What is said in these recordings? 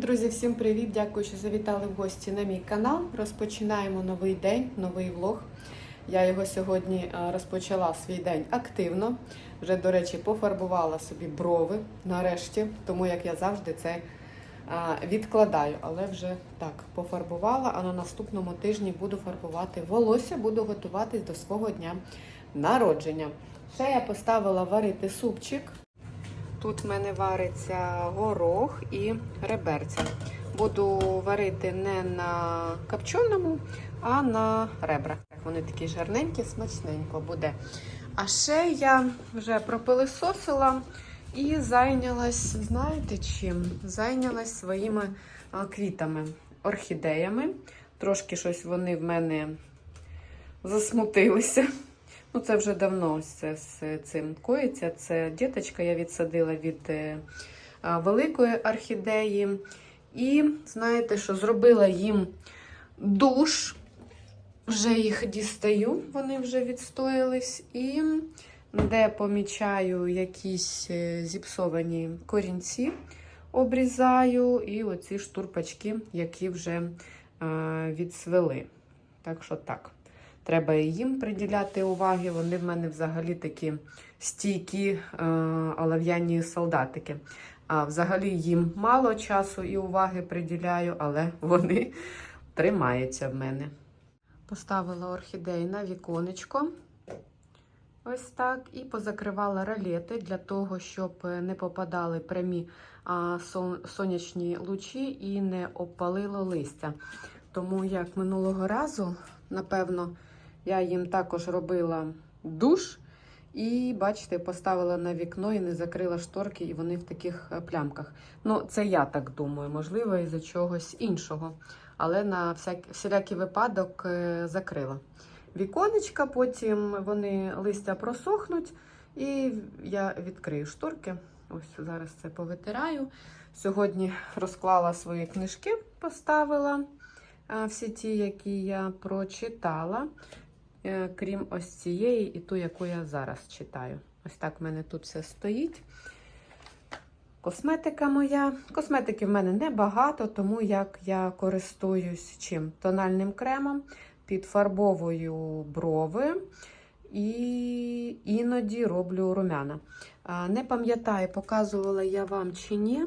Друзі, всім привіт! Дякую, що завітали в гості на мій канал. Розпочинаємо новий день, новий влог. Я його сьогодні е, розпочала свій день активно. Вже, до речі, пофарбувала собі брови нарешті, тому як я завжди це е, відкладаю. Але вже так пофарбувала, а на наступному тижні буду фарбувати волосся, буду готуватись до свого дня народження. Ще я поставила варити супчик. Тут в мене вариться горох і реберця. Буду варити не на копченому, а на ребрах. Вони такі жарненькі, смачненько буде. А ще я вже пропилисосила і зайнялась, знаєте чим? Зайнялась своїми квітами, орхідеями. Трошки щось вони в мене засмутилися. Ну, це вже давно ось з цим коїться. Це діточка я відсадила від е, великої орхідеї. І знаєте, що зробила їм душ. Вже їх дістаю, вони вже відстоялись. І де помічаю якісь е, зіпсовані корінці, обрізаю, і оці штурпачки, які вже відсвели. Так що так. Треба і їм приділяти уваги. Вони в мене взагалі такі стійкі е, олов'яні солдатики. А взагалі їм мало часу і уваги приділяю, але вони тримаються в мене. Поставила орхідеї на віконечко. Ось так. І позакривала ролети для того, щоб не попадали прямі сонячні лучі і не обпалило листя. Тому як минулого разу, напевно, я їм також робила душ. І, бачите, поставила на вікно і не закрила шторки, і вони в таких е, плямках. Ну, це я так думаю, можливо, із-за чогось іншого. Але на всяк... всілякий випадок е, закрила. Віконечка, потім вони листя просохнуть, і я відкрию шторки. Ось зараз це повитираю. Сьогодні розклала свої книжки, поставила всі ті, які я прочитала. Е, крім ось цієї і ту, яку я зараз читаю. Ось так в мене тут все стоїть. Косметика моя. Косметики в мене небагато, тому як я користуюсь чим? Тональним кремом, підфарбовую брови і іноді роблю румяна. Не пам'ятаю, показувала я вам чи ні.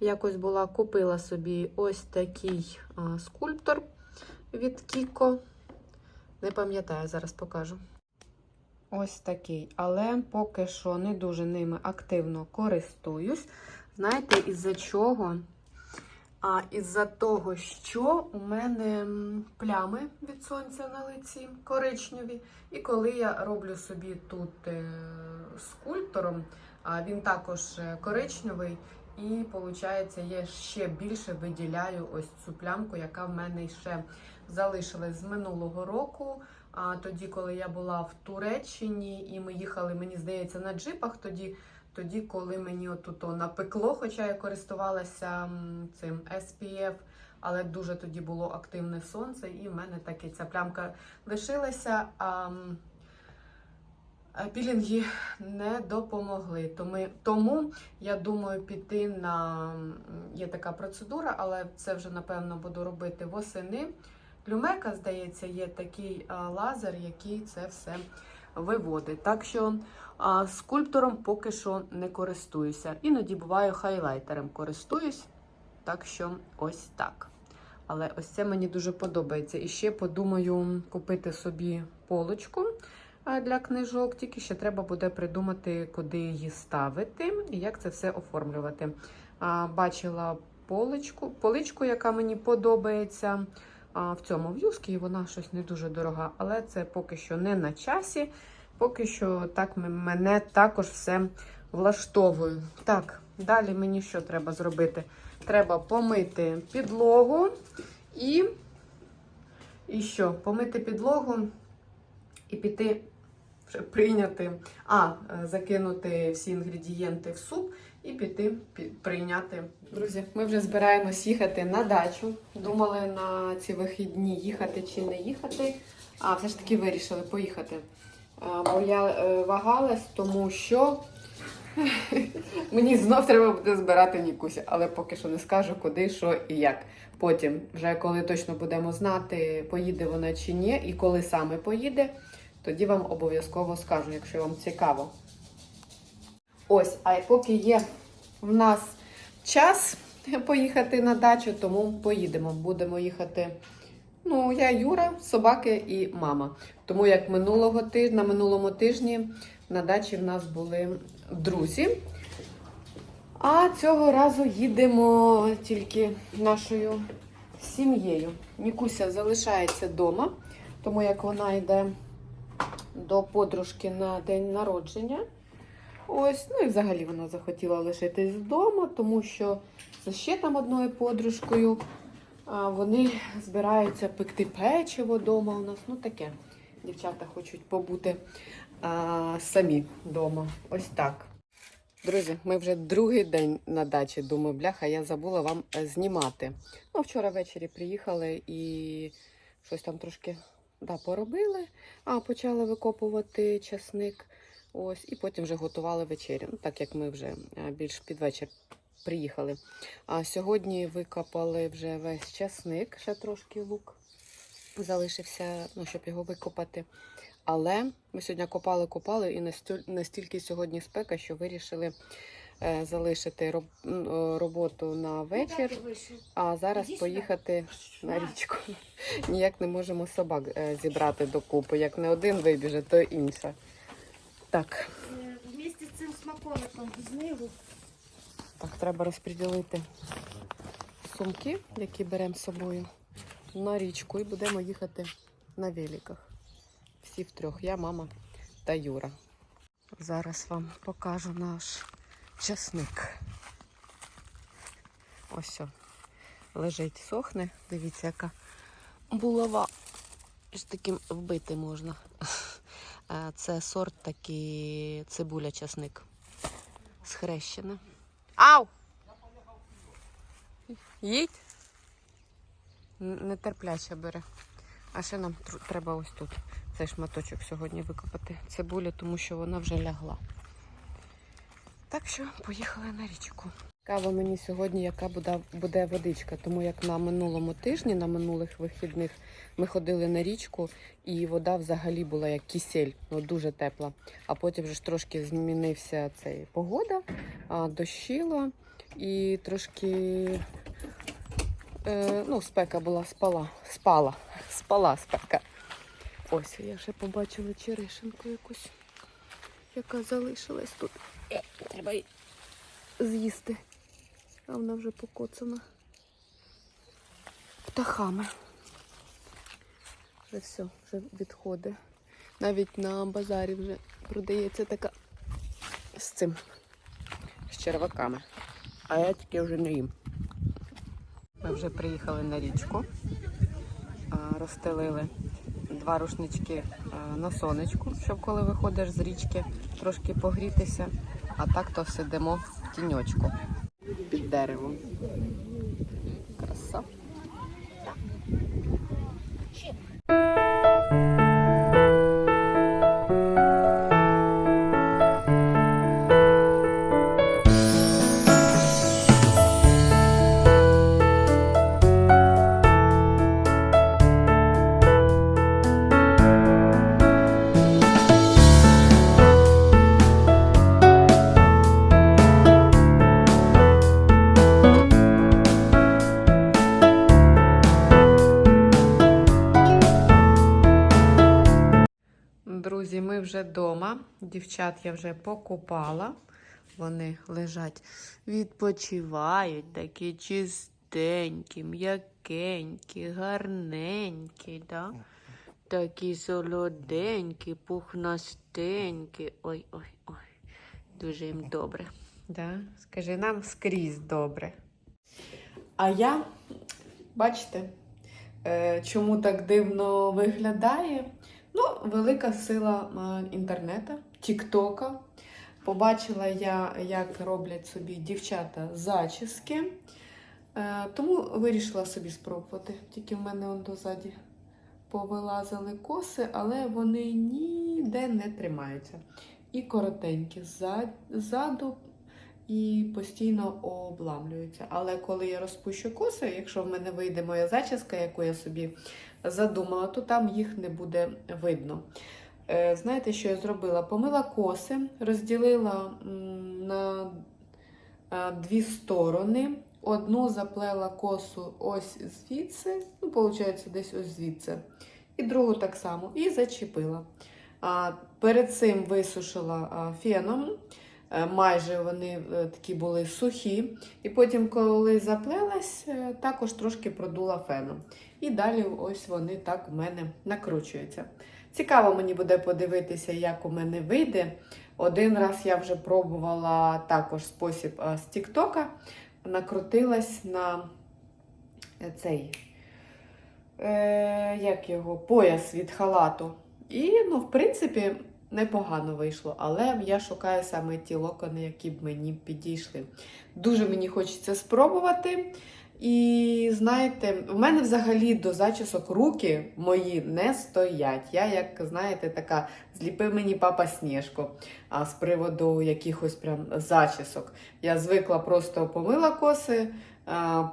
Якось була купила собі ось такий скульптор від Кіко. Не пам'ятаю, зараз покажу. Ось такий, але поки що не дуже ними активно користуюсь. Знаєте, із-за чого? А із-за того, що у мене плями від сонця на лиці коричневі. І коли я роблю собі тут е, скульптором, він також коричневий, і, виходить, я ще більше виділяю ось цю плямку, яка в мене ще залишилась з минулого року. А тоді, коли я була в Туреччині, і ми їхали, мені здається, на джипах, тоді, тоді коли мені отут напекло, хоча я користувалася цим SPF, але дуже тоді було активне сонце, і в мене таки ця плямка лишилася. А Пілінги не допомогли. Тому, тому я думаю піти на є така процедура, але це вже, напевно, буду робити восени. Люмека, здається, є такий лазер, який це все виводить. Так що скульптором поки що не користуюся. Іноді буваю хайлайтером користуюсь. Так що ось так. Але ось це мені дуже подобається. І ще подумаю купити собі полочку для книжок, тільки ще треба буде придумати, куди її ставити і як це все оформлювати. Бачила поличку, поличку, яка мені подобається в цьому в'юзкі, і вона щось не дуже дорога, але це поки що не на часі. Поки що так мене також все влаштовує. Так, далі мені що треба зробити? Треба помити підлогу і, і що? Помити підлогу і піти прийняти, а, закинути всі інгредієнти в суп і піти прийняти. Друзі, ми вже збираємось їхати на дачу. Думали на ці вихідні їхати чи не їхати. А все ж таки вирішили поїхати. Бо я е, вагалась, тому що Мені знов треба буде збирати Нікуся, але поки що не скажу, куди, що і як. Потім, вже коли точно будемо знати, поїде вона чи ні, і коли саме поїде, тоді вам обов'язково скажу, якщо вам цікаво. Ось, а поки є в нас час поїхати на дачу, тому поїдемо. Будемо їхати. Ну, я Юра, собаки і мама. Тому як минулого тижня, на минулому тижні на дачі в нас були друзі. А цього разу їдемо тільки нашою сім'єю. Нікуся залишається вдома, тому як вона йде до подружки на день народження. Ось, ну і взагалі вона захотіла лишитись вдома, тому що з ще там одною подружкою вони збираються пекти печиво вдома у нас. Ну таке. Дівчата хочуть побути а, самі вдома. Ось так. Друзі, ми вже другий день на дачі. Думаю, бляха, я забула вам е, знімати. Ну, вчора ввечері приїхали і щось там трошки да, поробили, а почали викопувати часник. Ось, і потім вже готували вечерю. Ну, так як ми вже е, більш під вечір приїхали. А сьогодні викопали вже весь часник, ще трошки лук залишився, ну, щоб його викопати. Але ми сьогодні копали, копали, і настільки сьогодні спека, що вирішили залишити е, роботу на вечір, а зараз поїхати на річку. Ніяк не можемо собак е, зібрати докупи. Як не один вибіже, то інша. Так, Е, Вместе з цим смаколиком знизу. так, треба розподілити сумки, які беремо з собою, на річку і будемо їхати на великах. Всі втрьох, я, мама та Юра. Зараз вам покажу наш часник. Ось лежить, сохне. Дивіться, яка булава. З таким вбити можна. Е, Це сорт такий цибуля часник. Схрещена. Ау! Їдь. Нетерпляче бере. А ще нам треба ось тут цей шматочок сьогодні викопати цибулю, тому що вона вже лягла. Так що поїхали на річку. Цікаво мені сьогодні, яка буде, водичка, тому як на минулому тижні, на минулих вихідних, ми ходили на річку, і вода взагалі була як кисель, ну, дуже тепла. А потім вже ж трошки змінився цей погода, дощило і трошки е, ну, спека була, спала, спала, спала спека. Ось я ще побачила черешенку якусь, яка залишилась тут. Треба з'їсти. А вона вже покоцана. Птахами. Вже все, вже відходить. Навіть на базарі вже продається така з цим, з черваками. А я тільки вже не їм. Ми вже приїхали на річку, розстелили два рушнички на сонечку, щоб коли виходиш з річки, трошки погрітися. А так то сидимо в тіньочку під деревом. Друзі, ми вже вдома. Дівчат я вже покупала. Вони лежать, відпочивають, такі чистенькі, м'якенькі, гарненькі, да? такі солоденькі, пухнастенькі. Ой, ой, ой. Дуже їм добре. Да? Скажи нам скрізь добре. А я, бачите, е, чому так дивно виглядає? Ну, велика сила е, інтернету, Тіктока. Побачила я, як роблять собі дівчата зачіски. Е, тому вирішила собі спробувати. Тільки в мене он дозаді повилазили коси, але вони ніде не тримаються. і коротенькі ззаду і постійно обламлюються. Але коли я розпущу коси, якщо в мене вийде моя зачіска, яку я собі задумала, то там їх не буде видно. Е, Знаєте, що я зробила? Помила коси, розділила на е, дві сторони. Одну заплела косу ось звідси, ну, виходить, десь ось звідси. І другу так само. І зачепила. Перед цим висушила феном. Е, Майже вони е, такі були сухі. І потім, коли заплелась, е, також трошки продула феном. І далі ось вони так у мене накручуються. Цікаво мені буде подивитися, як у мене вийде. Один раз я вже пробувала також спосіб з Тіктока. Накрутилась на цей е, як його, пояс від халату. І, ну, в принципі, непогано вийшло. Але я шукаю саме ті локони, які б мені підійшли. Дуже мені хочеться спробувати. І знаєте, в мене взагалі до зачісок руки мої не стоять. Я, як знаєте, така зліпив мені папа Сніжко а, з приводу якихось прям зачісок. Я звикла просто помила коси,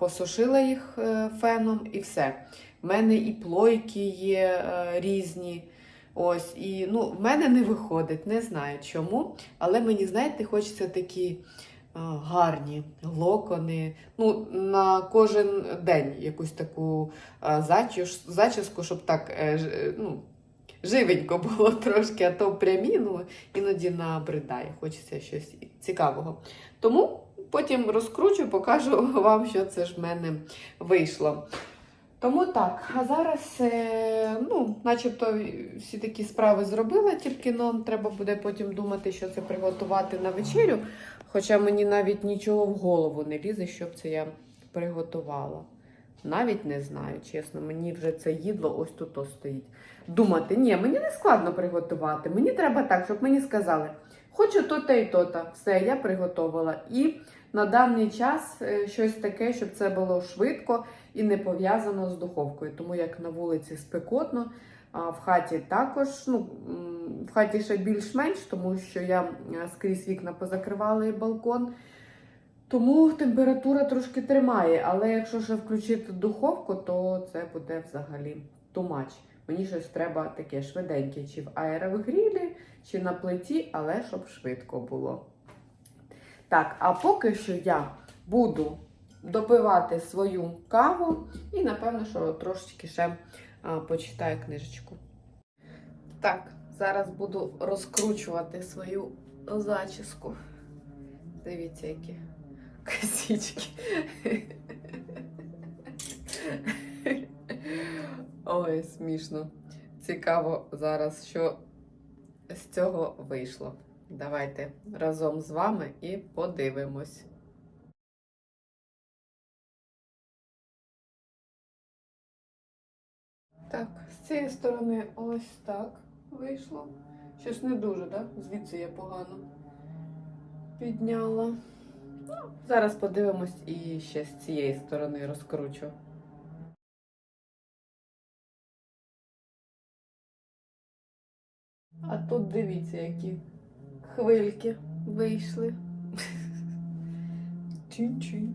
посушила їх е, феном і все. В мене і плойки є е, різні. Ось, і ну, в мене не виходить, не знаю чому. Але мені, знаєте, хочеться такі а, гарні локони. Ну, на кожен день якусь таку а, зачіс, зачіску, щоб так е, е, ну, живенько було трошки, а то прямі, ну, іноді набридає. Хочеться щось цікавого. Тому потім розкручу, покажу вам, що це ж в мене вийшло. Тому так, а зараз, е, ну, начебто всі такі справи зробила, тільки нам треба буде потім думати, що це приготувати на вечерю. Хоча мені навіть нічого в голову не лізе, щоб це я приготувала. Навіть не знаю, чесно, мені вже це їдло ось тут ось стоїть. Думати, ні, мені не складно приготувати. Мені треба так, щоб мені сказали, хочу то-то і то-то. Все, я приготувала. І на даний час е, щось таке, щоб це було швидко і не пов'язано з духовкою. Тому як на вулиці спекотно, а в хаті також, ну, в хаті ще більш-менш, тому що я скрізь вікна позакривала і балкон. Тому температура трошки тримає, але якщо ще включити духовку, то це буде взагалі тумач. Мені щось треба таке швиденьке, чи в аеровигрілі, чи на плиті, але щоб швидко було. Так, а поки що я буду допивати свою каву і, напевно, що трошечки ще почитаю книжечку. Так, зараз буду розкручувати свою зачіску. Дивіться, які косички. Ой, смішно. Цікаво зараз, що з цього вийшло. Давайте разом з вами і подивимось. Так, з цієї сторони ось так вийшло. Щось не дуже, так? Звідси я погано підняла. Ну, зараз подивимось і ще з цієї сторони розкручу. А тут дивіться, які хвильки вийшли. Чин-чин.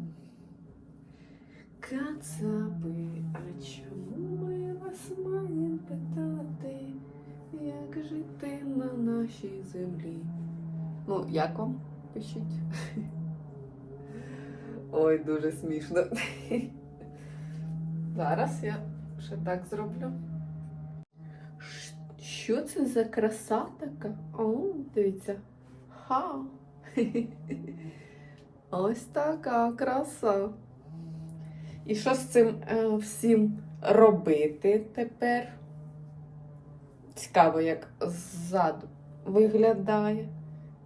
Кацапи, а чому ми вас маємо питати, як жити на нашій землі? Ну, як вам? Пишіть. Ой, дуже смішно. Зараз я ще так зроблю. Що це за краса така? О, дивіться. Ха. Ось така краса. І що з цим е, всім робити тепер? Цікаво, як ззаду виглядає.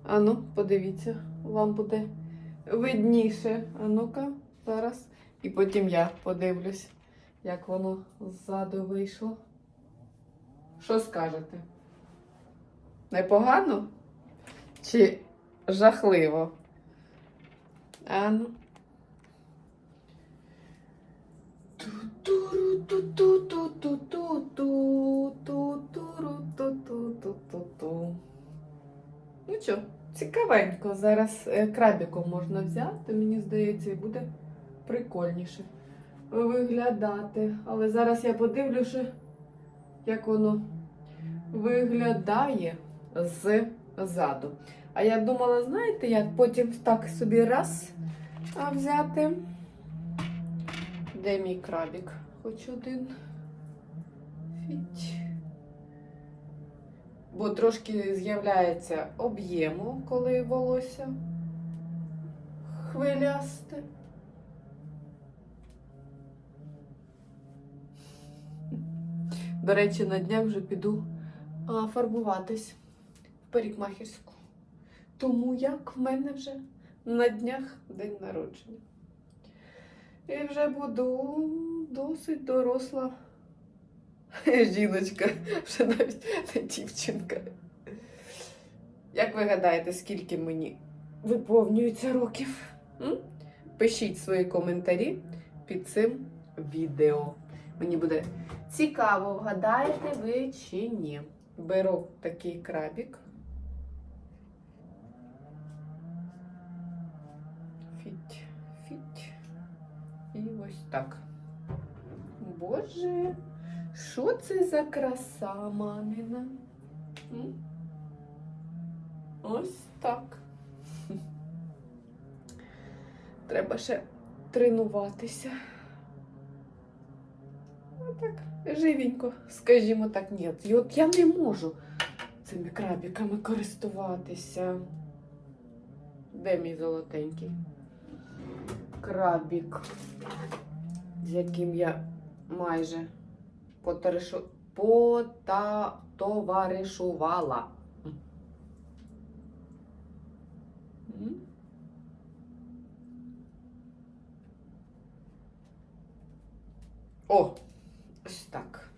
Ану, подивіться, вам буде видніше. А ну-ка, зараз. І потім я подивлюсь, як воно ззаду вийшло. Що скажете? Непогано? Чи жахливо? Ану. Ту-туру-ту-ту-ту-ту-ту-ту-туру-ту-ту-ту-ту. цікавенько. Зараз крабіком можна взяти, мені здається, і буде прикольніше виглядати. Але зараз я подивлюся, як воно виглядає ззаду. А я думала, знаєте, як потім так собі раз взяти. Де мій крабік? Хоч один. Фіть. Бо трошки з'являється об'єму, коли волосся хвилясте. До речі, на днях вже піду фарбуватись в парикмахерську. Тому як в мене вже на днях день народження. І вже буду досить доросла жіночка, вже навіть не дівчинка. Як ви гадаєте, скільки мені виповнюється років? М? Пишіть свої коментарі під цим відео. Мені буде цікаво, вгадаєте ви чи ні. Беру такий крабік. Фіть, фіть. Ось так. Боже, що це за краса мамина? Ось так. Треба ще тренуватися. Отак, живенько, скажімо так, ні. От я не можу цими крабіками користуватися. Де мій золотенький? Крабік, з яким я майже потоваришу... потоваришувала. О, ось так.